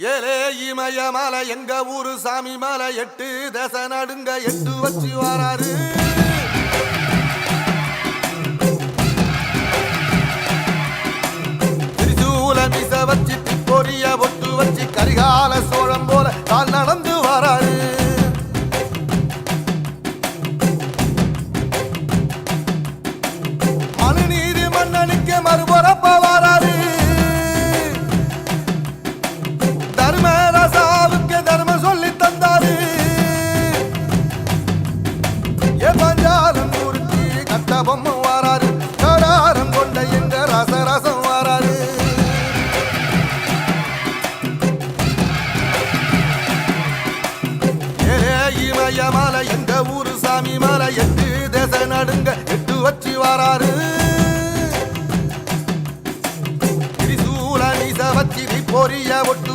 ஏலே இமய மலை எங்க ஊரு சாமி மலை எட்டு தச நடுங்க எட்டு வச்சு வராரு. திரிசூல மிச வச்சு பொரிய ஒட்டு வச்சு கரிகால சோழம் போல கால் நடந்து பஞ்சாலம் குறிச்சி கட்ட பொம்மை வாராரு கடாரம் கொண்ட எங்க ரசரசம் வாராரு ஏ இமய மலை எங்க ஊரு சாமி மலை எட்டு தேச நடுங்க எட்டு வச்சு வாராரு திரிசூல நீச பொரிய ஒட்டு